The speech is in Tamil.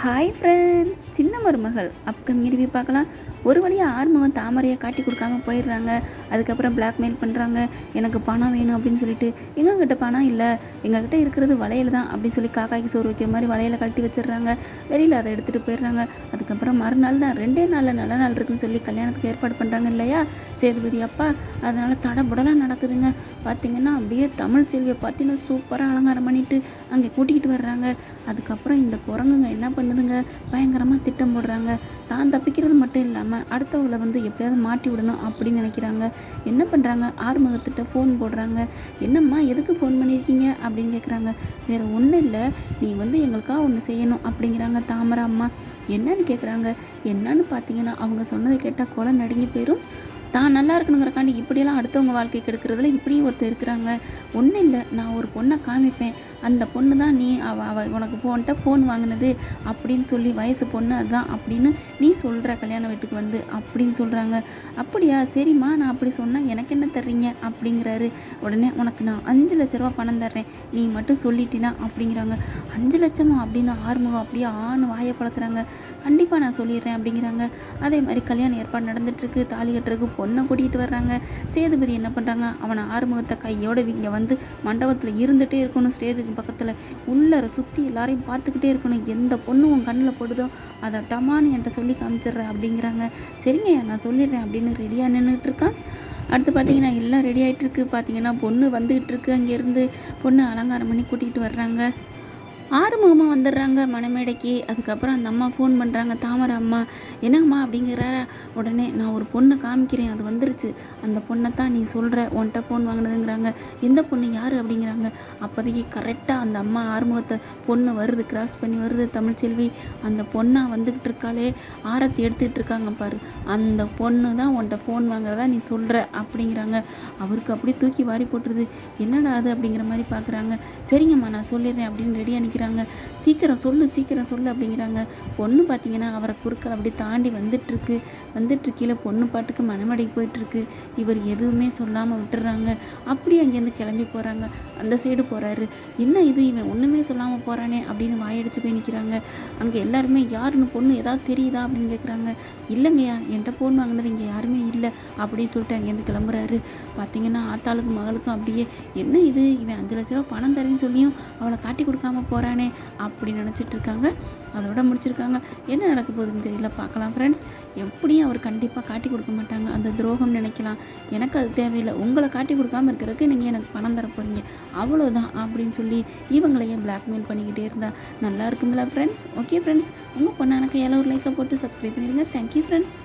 ஹாய் ஃப்ரெண்ட் சின்ன மருமகள். அப்கமிங் ரிவ்யூ பார்க்கலாம். ஒரு வழியாக ஆறுமுகம் தாமரையை காட்டி கொடுக்காம போயிடுறாங்க. அதுக்கப்புறம் பிளாக்மெயில் பண்ணுறாங்க எனக்கு பணம் வேணும் அப்படின்னு சொல்லிட்டு எங்ககிட்ட பணம் இல்லை. எங்ககிட்ட இருக்கிறது வளையல் தான் அப்படின்னு சொல்லி காக்காய்க்கு சோறு வைக்கிற மாதிரி வளையலை கட்டி வச்சிடுறாங்க. வெளியில் அதை எடுத்துகிட்டு போயிடுறாங்க. அதுக்கப்புறம் மறுநாள் தான் ரெண்டே நாளில் நல்ல நாள் இருக்குன்னு சொல்லி கல்யாணத்துக்கு ஏற்பாடு பண்ணுறாங்க இல்லையா? சேதுபதி அப்பா அதனால் தடபுடலாம் நடக்குதுங்க. பார்த்தீங்கன்னா அப்படியே தமிழ் செல்வியை பார்த்தீங்கன்னா சூப்பராக அலங்காரம் பண்ணிட்டு அங்கே கூட்டிகிட்டு வர்றாங்க. அதுக்கப்புறம் இந்த குரங்குங்க என்ன வந்துடுங்க. பயங்கரமாக திட்டம் போடுறாங்க. தான் தப்பிக்கிறது மட்டும் இல்லாமல் அடுத்தவங்களை வந்து எப்படியாவது மாட்டி விடணும் அப்படின்னு நினைக்கிறாங்க. என்ன பண்ணுறாங்க ஆறுமுகத்திட்ட ஃபோன் போடுறாங்க. என்னம்மா எதுக்கு ஃபோன் பண்ணியிருக்கீங்க? அப்படின்னு கேட்குறாங்க வேறு ஒன்றும் இல்லை. நீ வந்து எங்களுக்காக ஒன்று செய்யணும் அப்படிங்கிறாங்க தாமரை அம்மா. என்னன்னு கேட்குறாங்க என்னன்னு பார்த்தீங்கன்னா அவங்க சொன்னதை கேட்டால் கொலை நடுங்கி போயிடும் தான் நல்லா இருக்கணுங்கிறக்காண்டி இப்படியெல்லாம் அடுத்தவங்க வாழ்க்கை கெடுக்கிறதுல இப்படியும் ஒருத்தர் இருக்கிறாங்க. ஒன்றும் இல்லை நான் ஒரு பொண்ணை காமிப்பேன். அந்த பொண்ணு தான் நீ அவ அவ உனக்கு போன்ட்ட ஃபோன் வாங்கினது அப்படின்னு சொல்லி வயசு பொண்ணு அதுதான் அப்படின்னு நீ சொல்கிற கல்யாண வீட்டுக்கு வந்து அப்படின்னு சொல்கிறாங்க அப்படியா? சரிம்மா நான் அப்படி சொன்னால் எனக்கு என்ன தர்றீங்க? அப்படிங்கிறாரு. உடனே உனக்கு நான் அஞ்சு லட்ச ரூபா பணம் தர்றேன். நீ மட்டும் சொல்லிட்டினா அப்படிங்கிறாங்க. அஞ்சு லட்சமா அப்படின்னு ஆறுமுகம் அப்படியே ஆண் வாயை பழக்கிறாங்க. கண்டிப்பாக நான் சொல்லிடுறேன் அப்படிங்கிறாங்க. அதே மாதிரி கல்யாணம் ஏற்பாடு நடந்துட்டுருக்கு. தாலி கட்டுறதுக்கு பொண்ணை கூட்டிகிட்டு வர்றாங்க. சேதுபதி என்ன பண்ணுறாங்க அவனை ஆறுமுகத்தை கையோட இங்கே வந்து மண்டபத்தில் இருந்துகிட்டே இருக்கணும். ஸ்டேஜுக்கு பக்கத்தில் உள்ளர சுற்றி எல்லாரையும் பார்த்துக்கிட்டே இருக்கணும். எந்த பொண்ணு உன் கண்ணில் போடுதோ அதை டமான்னு என்கிட்ட சொல்லி காமிச்சிடுறேன் அப்படிங்கிறாங்க. சரிங்க நான் சொல்லிடுறேன் அப்படின்னு ரெடியாக நின்றுட்டு இருக்கான். அடுத்து பார்த்தீங்கன்னா எல்லாம் ரெடி ஆகிட்டு இருக்கு. பார்த்தீங்கன்னா பொண்ணு வந்துகிட்டு இருக்கு. அங்கேருந்து பொண்ணு அலங்காரம் பண்ணி கூட்டிகிட்டு வர்றாங்க. ஆறுமுகமாக வந்துடுறாங்க மணமேடைக்கு. அதுக்கப்புறம் அந்த அம்மா ஃபோன் பண்ணுறாங்க தாமரை அம்மா என்னங்கம்மா? அப்படிங்கிறாரா. உடனே நான் ஒரு பொண்ணை காமிக்கிறேன் அது வந்துருச்சு. அந்த பொண்ணை தான் நீ சொல்கிற உன்கிட்ட ஃபோன் வாங்கினதுங்கிறாங்க. எந்த பொண்ணு யார்? அப்படிங்கிறாங்க. அப்போதைக்கு கரெக்டாக அந்த அம்மா ஆறுமுகத்தை பொண்ணு வருது கிராஸ் பண்ணி வருது தமிழ்ச்செல்வி. அந்த பொண்ணாக வந்துக்கிட்டு இருக்காளே ஆரத்தி எடுத்துக்கிட்டு இருக்காங்க பாரு. அந்த பொண்ணு தான் உன்கிட்ட ஃபோன் வாங்குறதா நீ சொல்கிற அப்படிங்கிறாங்க. அவருக்கு அப்படி தூக்கி வாரி போட்டுருது. என்னடா அது? அப்படிங்கிற மாதிரி பார்க்குறாங்க. சரிங்கம்மா நான் சொல்லிடுறேன் அப்படின்னு ரெடியாக நிற்கிறாங்க சீக்கிரம் சொல்லு சீக்கிரம் சொல்லு அப்படிங்கிறாங்க. பொண்ணு பார்த்தீங்கன்னா அவரை குறுக்கள் அப்படி தாண்டி வந்துட்டுருக்கு. வந்துட்டுருக்கையில் பொண்ணு பாட்டுக்கு மனமடைக்கு போயிட்டுருக்கு. இவர் எதுவுமே சொல்லாமல் விட்டுறாங்க. அப்படி அங்கேருந்து கிளம்பி போகிறாங்க அந்த சைடு போகிறாரு என்ன இது? இவன் ஒன்றுமே சொல்லாமல் போகிறானே அப்படின்னு வாயடிச்சு போய் நிற்கிறாங்க அங்கே எல்லாருமே யாருன்னு பொண்ணு ஏதாவது தெரியுதா? அப்படின்னு கேட்குறாங்க இல்லைங்கய்யா என்கிட்ட பொண்ணு வாங்கினது இங்கே யாருமே இல்லை அப்படின்னு சொல்லிட்டு அங்கேருந்து கிளம்புறாரு. பார்த்தீங்கன்னா ஆத்தாளுக்கும் மகளுக்கும் அப்படியே என்ன இது? இவன் அஞ்சு லட்ச ரூபா பணம் தரேன்னு சொல்லியும் அவளை காட்டி கொடுக்காம போகிறான் அப்படி நினச்சிட்டு இருக்காங்க அதோட முடிச்சிருக்காங்க. என்ன நடக்க போகுதுன்னு தெரியல பார்க்கலாம் ஃப்ரெண்ட்ஸ் எப்படியும் அவர் கண்டிப்பாக காட்டி கொடுக்க மாட்டாங்க. அந்த துரோகம் நினைக்கலாம். எனக்கு அது தேவையில்லை. உங்களை காட்டி கொடுக்காம இருக்கிறதுக்கு நீங்கள் எனக்கு பணம் தர போகிறீங்க அவ்வளோதான் அப்படின்னு சொல்லி இவங்களையே பிளாக்மெயில் பண்ணிக்கிட்டே இருந்தா? நல்லா இருக்குங்களா ஃப்ரெண்ட்ஸ் ஓகே ஃப்ரெண்ட்ஸ் உங்கள் பொண்ணு எனக்கு ஒரு லைக்கை போட்டு சப்ஸ்கிரைப் பண்ணிடுங்க. Thank you friends